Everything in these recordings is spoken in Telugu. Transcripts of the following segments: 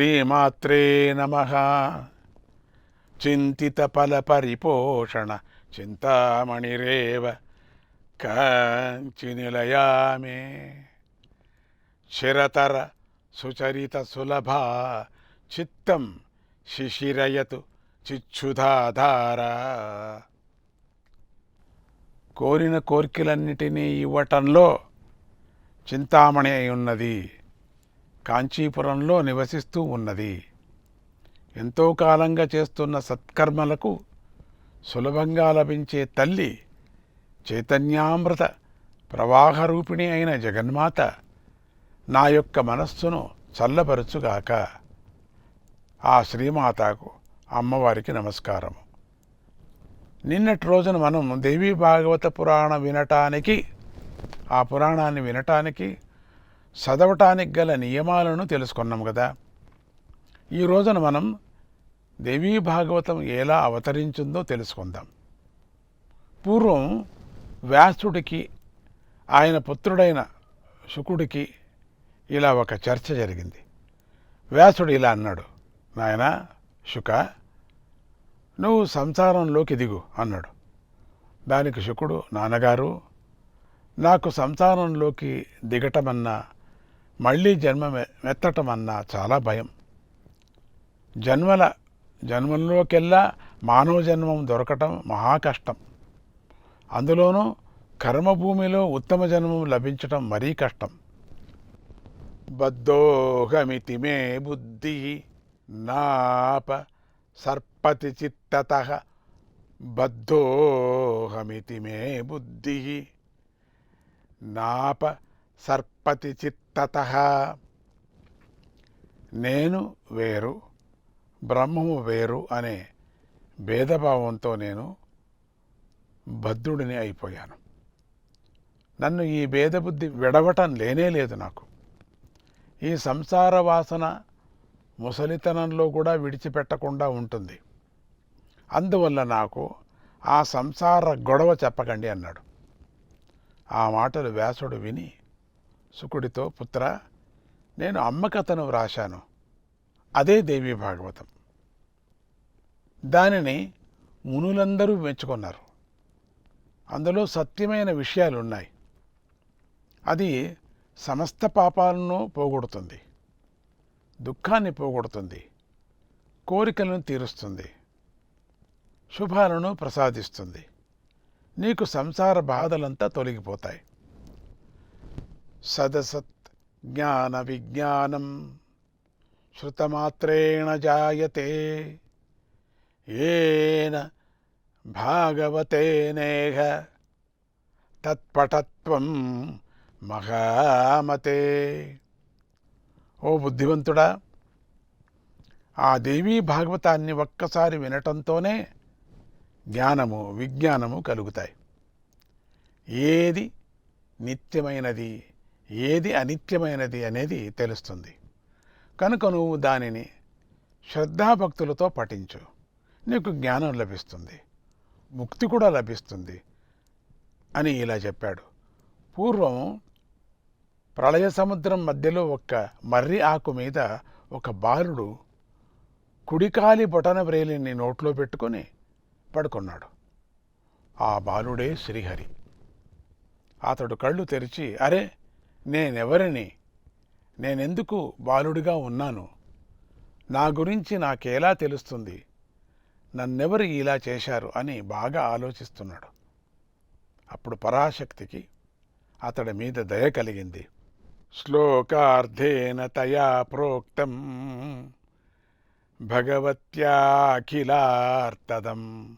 శ్రీమాత్రే నమ. చింతితఫలపరిపోషణ చింతామణిరేవ కాంచినిలయామే. చిరతర సుచరిత సులభ చిత్తం శిశిరయతు చిచ్చుధాధార. కోరిన కోరికలన్నిటినీ ఇవ్వటంలో చింతామణి అయి ఉన్నది. కాంచీపురంలో నివసిస్తూ ఉన్నది. ఎంతో కాలంగా చేస్తున్న సత్కర్మలకు సులభంగా లభించే తల్లి చైతన్యామృత ప్రవాహరూపిణి అయిన జగన్మాత నా యొక్క మనస్సును చల్లపరచుగాక. ఆ శ్రీమాతకు అమ్మవారికి నమస్కారము నిన్నటి రోజున మనం దేవీ భాగవత పురాణ వినటానికి ఆ పురాణాన్ని వినటానికి చదవటానికి గల నియమాలను తెలుసుకున్నాం కదా. ఈ రోజున మనం దేవీ భాగవతం ఎలా అవతరించిందో తెలుసుకుందాం. పూర్వం వ్యాసుడికి ఆయన పుత్రుడైన శుకుడికి ఇలా ఒక చర్చ జరిగింది. వ్యాసుడు ఇలా అన్నాడు నాయన శుక నువ్వు సంసారంలోకి దిగు అన్నాడు. దానికి శుకుడు నాన్నగారు నాకు సంసారంలోకి దిగటమన్నా మళ్ళీ జన్మ మెత్తటం అన్న చాలా భయం. జన్మల జన్మల్లోకెల్లా మానవ జన్మం దొరకటం మహా కష్టం. అందులోనూ కర్మభూమిలో ఉత్తమ జన్మం లభించటం మరీ కష్టం. బద్ధోహమితి మే బుద్ధి నాప సర్పతి చిత్తత బద్ధోహమితి మే బుద్ధి నాప సర్పతి చిత్తత. నేను వేరు బ్రహ్మము వేరు అనే భేదభావంతో నేను బద్ధుడిని అయిపోయాను. నన్ను ఈ భేదబుద్ధి విడవటం లేనే లేదు నాకు. ఈ సంసార వాసన ముసలితనంలో కూడా విడిచిపెట్టకుండా ఉంటుంది. అందువల్ల నాకు ఆ సంసార గొడవ చెప్పకండి అన్నాడు. ఆ మాటలు వ్యాసుడు విని సుకుడితో పుత్ర నేను అమ్మకథను వ్రాశాను. అదే దేవి భాగవతం. దానిని మునులందరూ మెచ్చుకున్నారు. అందులో సత్యమైన విషయాలు ఉన్నాయి అది సమస్త పాపాలను పోగొడుతుంది. దుఃఖాన్ని పోగొడుతుంది. కోరికలను తీరుస్తుంది. శుభాలను ప్రసాదిస్తుంది. నీకు సంసార బాధలంతా తొలగిపోతాయి. సదసత్ జ్ఞాన విజ్ఞానం శృతమాత్రేణ జాయతే ఏన భాగవతేనేహ తత్పటత్వం మహామతే. ఓ బుద్ధివంతుడా ఆ దేవీ భాగవతాన్ని ఒక్కసారి వినటంతోనే జ్ఞానము విజ్ఞానము కలుగుతాయి. ఏది నిత్యమైనది? ఏది అనిత్యమైనది అనేది తెలుస్తుంది. కనుక నువ్వు దానిని శ్రద్ధాభక్తులతో పఠించు. నీకు జ్ఞానం లభిస్తుంది. ముక్తి కూడా లభిస్తుంది అని ఇలా చెప్పాడు. పూర్వం ప్రళయ సముద్రం మధ్యలో ఒక్క మర్రి ఆకు మీద ఒక బాలుడు కుడికాలి బొటన వ్రేలిని నోట్లో పెట్టుకొని పడుకున్నాడు. ఆ బాలుడే శ్రీహరి. అతడు కళ్ళు తెరిచి అరే నేనెవరిని? నేనెందుకు బాలుడిగా ఉన్నాను? నా గురించి నాకేలా తెలుస్తుంది? నన్నెవరు ఇలా చేశారు అని బాగా ఆలోచిస్తున్నాడు. అప్పుడు పరాశక్తికి అతడి మీద దయ కలిగింది. శ్లోకార్థేన తయా ప్రోక్తం భగవత్యాఖిలార్తదం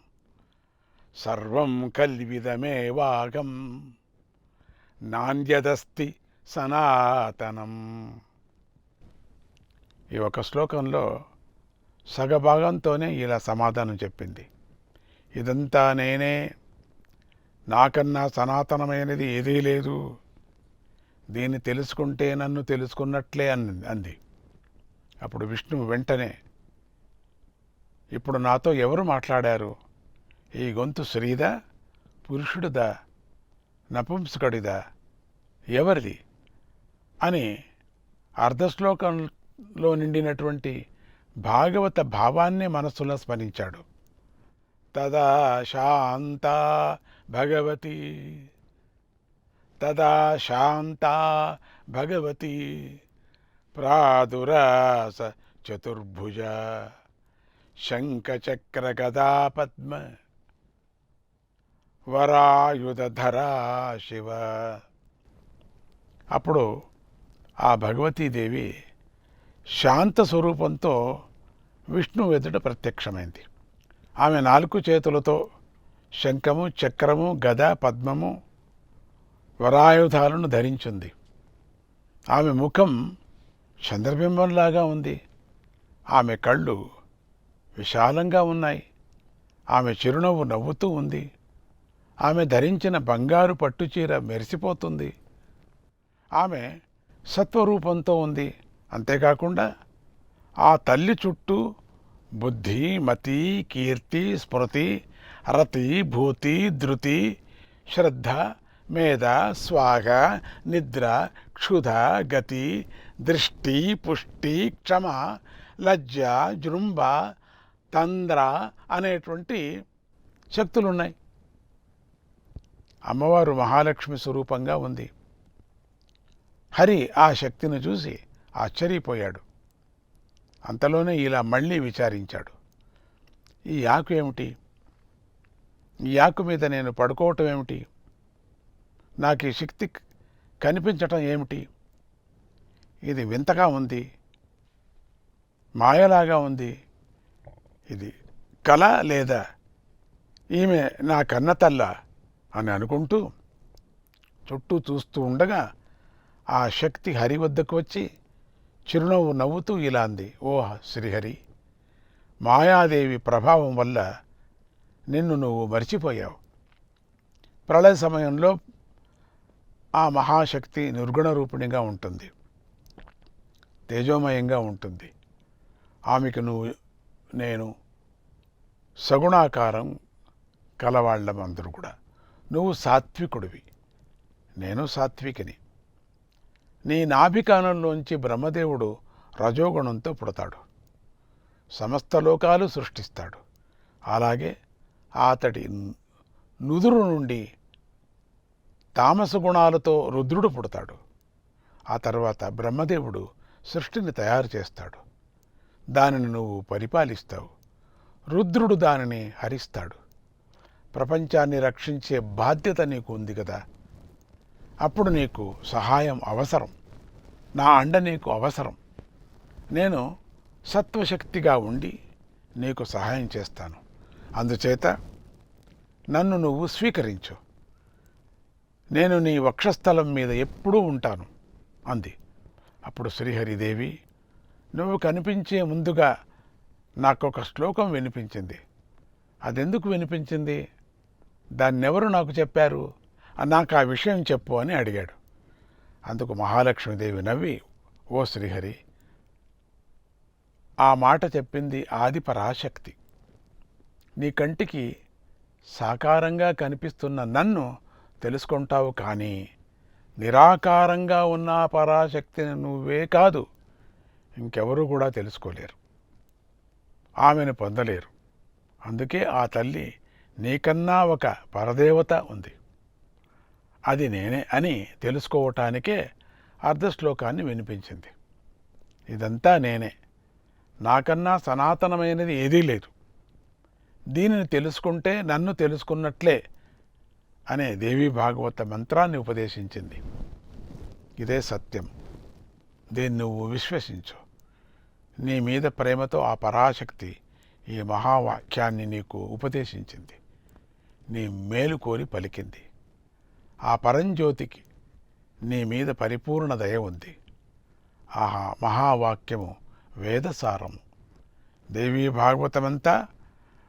సర్వం కల్విదమేవాగం. నాణ్యదస్తి సనాతనం. ఈ ఒక శ్లోకంలో సగభాగంతోనే ఇలా సమాధానం చెప్పింది. ఇదంతా నేనే నాకన్నా సనాతనమైనది ఏదీ లేదు. దీన్ని తెలుసుకుంటే నన్ను తెలుసుకున్నట్లే అని అంది. అప్పుడు విష్ణువు వెంటనే ఇప్పుడు నాతో ఎవరు మాట్లాడారు? ఈ గొంతు స్త్రీదా పురుషుడిదా నపుంసకుడిదా? ఎవరిది? అని అర్ధశ్లోకంలో నిండినటువంటి భాగవత భావాన్నే మనస్సులో స్మరించాడు. తదా శాంత భగవతి తదా శాంత భగవతి ప్రాదురాస చతుర్భుజ శంఖచక్రగదా పద్మ వరాయుధరా శివ. అప్పుడు ఆ భగవతీదేవి శాంత స్వరూపంతో విష్ణు ఎదుట ప్రత్యక్షమైంది. ఆమె నాలుగు చేతులతో శంఖము చక్రము గద పద్మము వరాయుధాలను ధరించింది. ఆమె ముఖం చంద్రబింబంలాగా ఉంది. ఆమె కళ్ళు విశాలంగా ఉన్నాయి. ఆమె చిరునవ్వు నవ్వుతూ ఉంది. ఆమె ధరించిన బంగారు పట్టుచీర మెరిసిపోతుంది. ఆమె సత్వరూపంతో ఉంది. అంతేకాకుండా ఆ తల్లి చుట్టూ బుద్ధి మతి కీర్తి స్మృతి రతి భూతి ధృతి శ్రద్ధ మేధ స్వాగ నిద్ర క్షుధ గతి దృష్టి పుష్టి క్షమ లజ్జ జృంభ తంద్ర అనేటువంటి శక్తులున్నాయి. అమ్మవారు మహాలక్ష్మి స్వరూపంగా ఉంది. హరి ఆ శక్తిని చూసి ఆశ్చర్యపోయాడు. అంతలోనే ఇలా మళ్ళీ విచారించాడు. ఈ ఆకు ఏమిటి? ఈ ఆకు మీద నేను పడుకోవటం ఏమిటి? నాకు ఈ శక్తి కనిపించటం ఏమిటి? ఇది వింతగా ఉంది. మాయలాగా ఉంది. ఇది కళ లేదా? ఈమె నా కన్నతల్ల అని అనుకుంటూ చుట్టూ చూస్తూ ఉండగా ఆ శక్తి హరి వద్దకు వచ్చి చిరునవ్వు నవ్వుతూ ఇలా అంది ఓ శ్రీహరి మాయాదేవి ప్రభావం వల్ల నిన్ను నువ్వు మర్చిపోయావు. ప్రళయ సమయంలో ఆ మహాశక్తి నిర్గుణ రూపిణిగా ఉంటుంది తేజోమయంగా ఉంటుంది. ఆమెకు నువ్వు నేను సగుణాకారం కలవాళ్ళం అందరూ కూడా. నువ్వు సాత్వికుడివి నేను సాత్వికిని. నీ నాభికానంలోంచి బ్రహ్మదేవుడు రజోగుణంతో పుడతాడు. సమస్త లోకాలు సృష్టిస్తాడు. అలాగే అతడి నుదురు నుండి తామస గుణాలతో రుద్రుడు పుడతాడు. ఆ తర్వాత బ్రహ్మదేవుడు సృష్టిని తయారు చేస్తాడు. దానిని నువ్వు పరిపాలిస్తావు. రుద్రుడు దానిని హరిస్తాడు. ప్రపంచాన్ని రక్షించే బాధ్యత నీకు ఉంది కదా. అప్పుడు నీకు సహాయం అవసరం. నా అండ నీకు అవసరం. నేను సత్వశక్తిగా ఉండి నీకు సహాయం చేస్తాను. అందుచేత నన్ను నువ్వు స్వీకరించు. నేను నీ వక్షస్థలం మీద ఎప్పుడూ ఉంటాను అంది. అప్పుడు శ్రీహరిదేవి నువ్వు కనిపించే ముందుగా నాకు ఒక శ్లోకం వినిపించింది. అదెందుకు వినిపించింది? దాన్నెవరు నాకు చెప్పారు? నాకు ఆ విషయం చెప్పు అని అడిగాడు. అందుకు మహాలక్ష్మీదేవి నవ్వి ఓ శ్రీహరి ఆ మాట చెప్పింది ఆది పరాశక్తి నీ కంటికి సాకారంగా కనిపిస్తున్న నన్ను తెలుసుకుంటావు కానీ నిరాకారంగా ఉన్న ఆ పరాశక్తిని నువ్వే కాదు ఇంకెవరూ కూడా తెలుసుకోలేరు. ఆమెను పొందలేరు. అందుకే ఆ తల్లి నీకన్నా ఒక పరదేవత ఉంది. అది నేనే అని తెలుసుకోవటానికే అర్ధశ్లోకాన్ని వినిపించింది. ఇదంతా నేనే. నాకన్నా సనాతనమైనది ఏదీ లేదు. దీనిని తెలుసుకుంటే నన్ను తెలుసుకున్నట్లే అనే దేవీ భాగవత మంత్రాన్ని ఉపదేశించింది. ఇదే సత్యం. దీన్ని నువ్వు విశ్వసించు. నీ మీద ప్రేమతో ఆ పరాశక్తి ఈ మహావాక్యాన్ని నీకు ఉపదేశించింది. నీ మేలు కోరి పలికింది. ఆ పరంజ్యోతికి నీ మీద పరిపూర్ణ దయ ఉంది. ఆహా మహావాక్యము వేదసారము. దేవీ భాగవతమంతా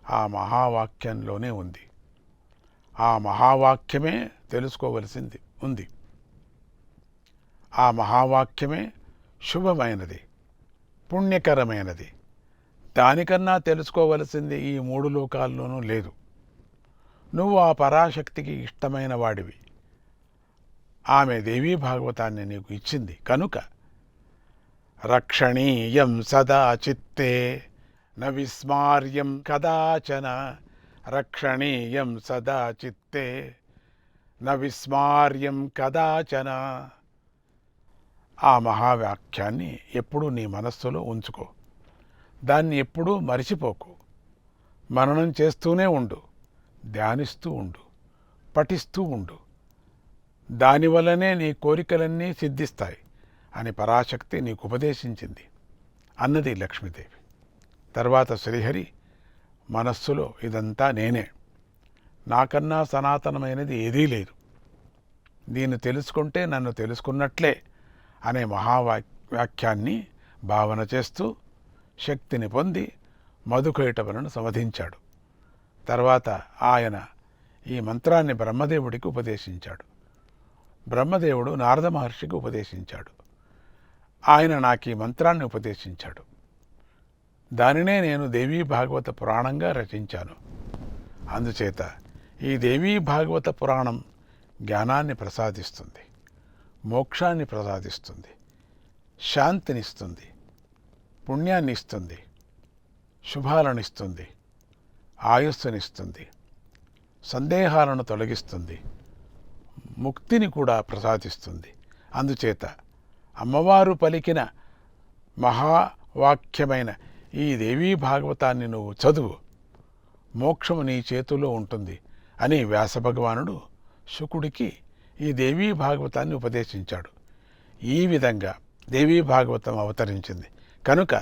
ఆ మహావాక్యంలోనే ఉంది. ఆ మహావాక్యమే తెలుసుకోవలసింది ఉంది. ఆ మహావాక్యమే శుభమైనది పుణ్యకరమైనది. దానికన్నా తెలుసుకోవలసింది ఈ మూడు లోకాల్లోనూ లేదు. నువ్వు ఆ పరాశక్తికి ఇష్టమైన వాడివి. ఆమె దేవీ భాగవతాన్ని నీకు ఇచ్చింది. కనుక రక్షణీయం సదా చిత్తే న విస్మార్యం కదాచన రక్షణీయం సదా చిత్తే న విస్మార్యం కదాచన. ఆ మహావాక్యాన్ని ఎప్పుడూ నీ మనస్సులో ఉంచుకో. దాన్ని ఎప్పుడూ మరిచిపోకు. మననం చేస్తూనే ఉండు. ధ్యానిస్తూ ఉండు. పఠిస్తూ ఉండు. దానివల్లనే నీ కోరికలన్నీ సిద్ధిస్తాయి అని పరాశక్తి నీకు ఉపదేశించింది. అన్నది లక్ష్మీదేవి. తర్వాత శ్రీహరి మనస్సులో ఇదంతా నేనే. నాకన్నా సనాతనమైనది ఏదీ లేదు. దీన్ని తెలుసుకుంటే నన్ను తెలుసుకున్నట్లే అనే మహావా వాక్యాన్ని భావన చేస్తూ శక్తిని పొంది మధుకైటవలను సమధించాడు. తర్వాత ఆయన ఈ మంత్రాన్ని బ్రహ్మదేవుడికి ఉపదేశించాడు. బ్రహ్మదేవుడు నారద మహర్షికి ఉపదేశించాడు. ఆయన నాకు ఈ మంత్రాన్ని ఉపదేశించాడు. దానినే నేను దేవీ భాగవత పురాణంగా రచించాను. అందుచేత ఈ దేవీ భాగవత పురాణం జ్ఞానాన్ని ప్రసాదిస్తుంది మోక్షాన్ని ప్రసాదిస్తుంది శాంతినిస్తుంది పుణ్యాన్ని ఇస్తుంది శుభాలనిస్తుంది ఆయుస్సునిస్తుంది సందేహాలను తొలగిస్తుంది ముక్తిని కూడా ప్రసాదిస్తుంది. అందుచేత అమ్మవారు పలికిన మహావాక్యమైన ఈ దేవీ భాగవతాన్ని నువ్వు చదువు. మోక్షము నీ చేతుల్లో ఉంటుంది అని వ్యాసభగవానుడు శుకుడికి ఈ దేవీ భాగవతాన్ని ఉపదేశించాడు. ఈ విధంగా దేవీ భాగవతం అవతరించింది. కనుక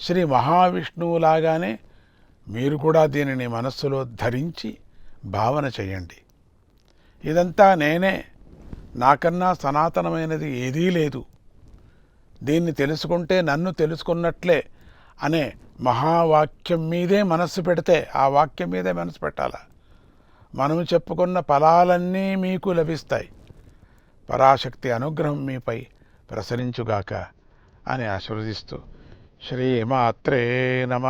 శ్రీ మహావిష్ణువులాగానే మీరు కూడా దీనిని మనస్సులో ధరించి భావన చేయండి. ఇదంతా నేనే. నాకన్నా సనాతనమైనది ఏదీ లేదు. దీన్ని తెలుసుకుంటే నన్ను తెలుసుకున్నట్లే అనే మహావాక్యం మీదే మనస్సు పెడితే ఆ వాక్యం మీదే మనసు పెట్టాలా. మనము చెప్పుకున్న ఫలాలన్నీ మీకు లభిస్తాయి. పరాశక్తి అనుగ్రహం మీపై ప్రసరించుగాక అని ఆశీర్వదిస్తూ శ్రీమాత్రే నమ.